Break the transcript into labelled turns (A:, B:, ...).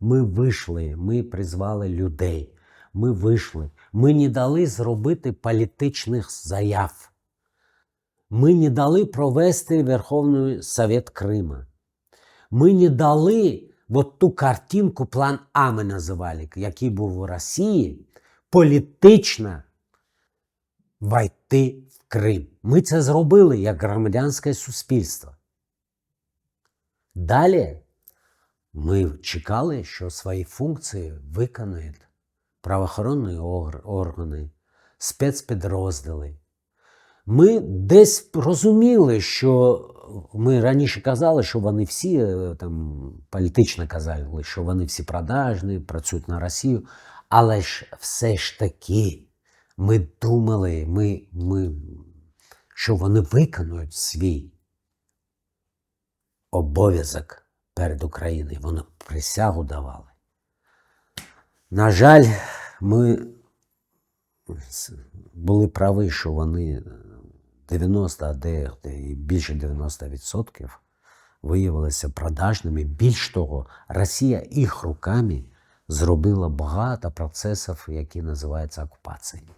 A: Ми вийшли, ми призвали людей. Ми вийшли. Ми не дали зробити політичних заяв. Ми не дали провести Верховний Совет Крима. Ми не дали от ту картинку, план А ми називали, який був у Росії, політично войти в Крим. Ми це зробили як громадянське суспільство. Далі ми чекали, що свої функції виконають правоохоронні органи, спецпідрозділи. Ми десь розуміли, що ми раніше казали, що вони всі е, там політично казали, що вони всі продажні, працюють на Росію. Але ж все ж таки ми думали, ми, ми, що вони виконують свій обов'язок перед Україною. Вони присягу давали. На жаль, ми були праві, що вони 90, а і більше 90% виявилися продажними. Більш того, Росія їх руками зробила багато процесів, які називаються окупацією.